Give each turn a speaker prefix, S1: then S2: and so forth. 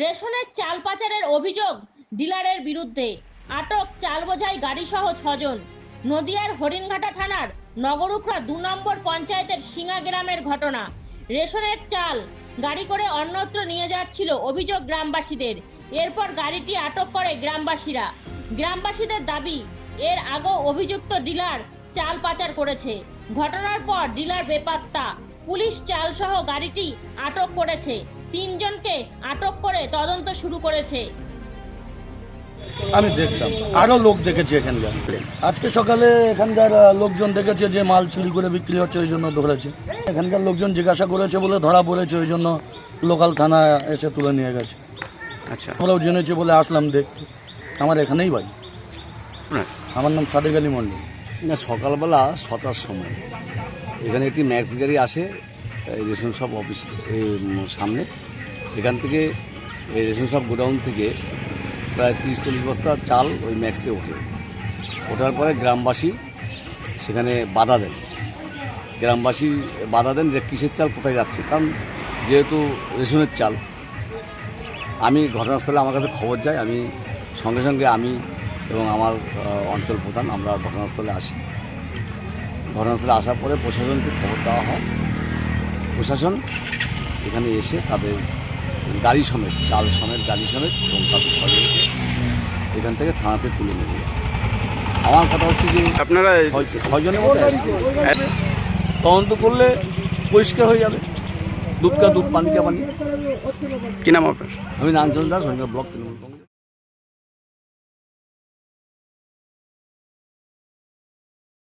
S1: রেশনের চাল পাচারের অভিযোগ ডিলারের বিরুদ্ধে। আটক চাল বোঝাই গাড়িসহ ছজন। নদিয়ার হরিণঘাটা থানার নগরুখরা দু নম্বর পঞ্চায়েতের সিঙ্গা গ্রামের ঘটনা। রেশনের চাল গাড়ি করে অন্যত্র নিয়ে যাচ্ছিল অভিযোগ গ্রামবাসীদের। এরপর গাড়িটি আটক করে গ্রামবাসীরা। গ্রামবাসীদের দাবি, এর আগেও অভিযুক্ত ডিলার চাল পাচার করেছে। ঘটনার পর ডিলার বেপাত্তা পুলিশ চাল সহ গাড়িটি আটক করেছে। তিনজনকে আটক করে তদন্ত শুরু করেছে।
S2: আমি দেখতাম। আরও লোক দেখেছি এখানকার। আজকে সকালে এখানকার লোকজন দেখেছে যে মাল চুরি করে বিক্রি হচ্ছে ওই জন্য ধরেছে। এখানকার লোকজন জিজ্ঞাসা করেছে বলে ধরা পড়েছে ওই জন্য লোকাল থানা এসে তুলে নিয়ে গেছে।
S3: আচ্ছা।
S2: আমরাও জেনেছি বলে আসলাম দেখতে আমার এখানেই বাড়ি।
S3: আপনার?
S2: আমার নাম সাদেক আলী মন্ডল
S4: না সকালবেলা ছটার সময় এখানে একটি ম্যাক্স গাড়ি আসে রেশন শপ অফিস সামনে। এখান থেকে রেশন শপ গোডাউন থেকে প্রায় তিরিশ চল্লিশ বস্তা চাল ওই ম্যাক্সে ওঠে। ওঠার পরে গ্রামবাসী সেখানে বাধা দেন। গ্রামবাসী বাধা দেন যে কিসের চাল, কোথায় যাচ্ছে? কারণ যেহেতু রেশনের চাল, আমি ঘটনাস্থলে আমার কাছে খবর যায় আমি সঙ্গে সঙ্গে আমি এবং আমার অঞ্চল প্রধান আমরা ঘটনাস্থলে আসি। ঘটনাস্থলে আসার পরে প্রশাসনকে খবর দেওয়া হয়। প্রশাসন এখানে এসে তাদের গাড়ি সমেত চাল সমেত গাড়ি সমেত এবং তাদের এখান থেকে থানাতে তুলে নিয়ে যায়। আমার কথা হচ্ছে যে
S3: আপনারা
S4: ছয়- ছয়জনের মধ্যে তদন্ত করলে পরিষ্কার হয়ে যাবে। দুধ কা দুধ পানি কা পানি।
S3: কি নাম আপনার?
S4: আমি নাঞ্চল দাস ব্লক তৃণমূল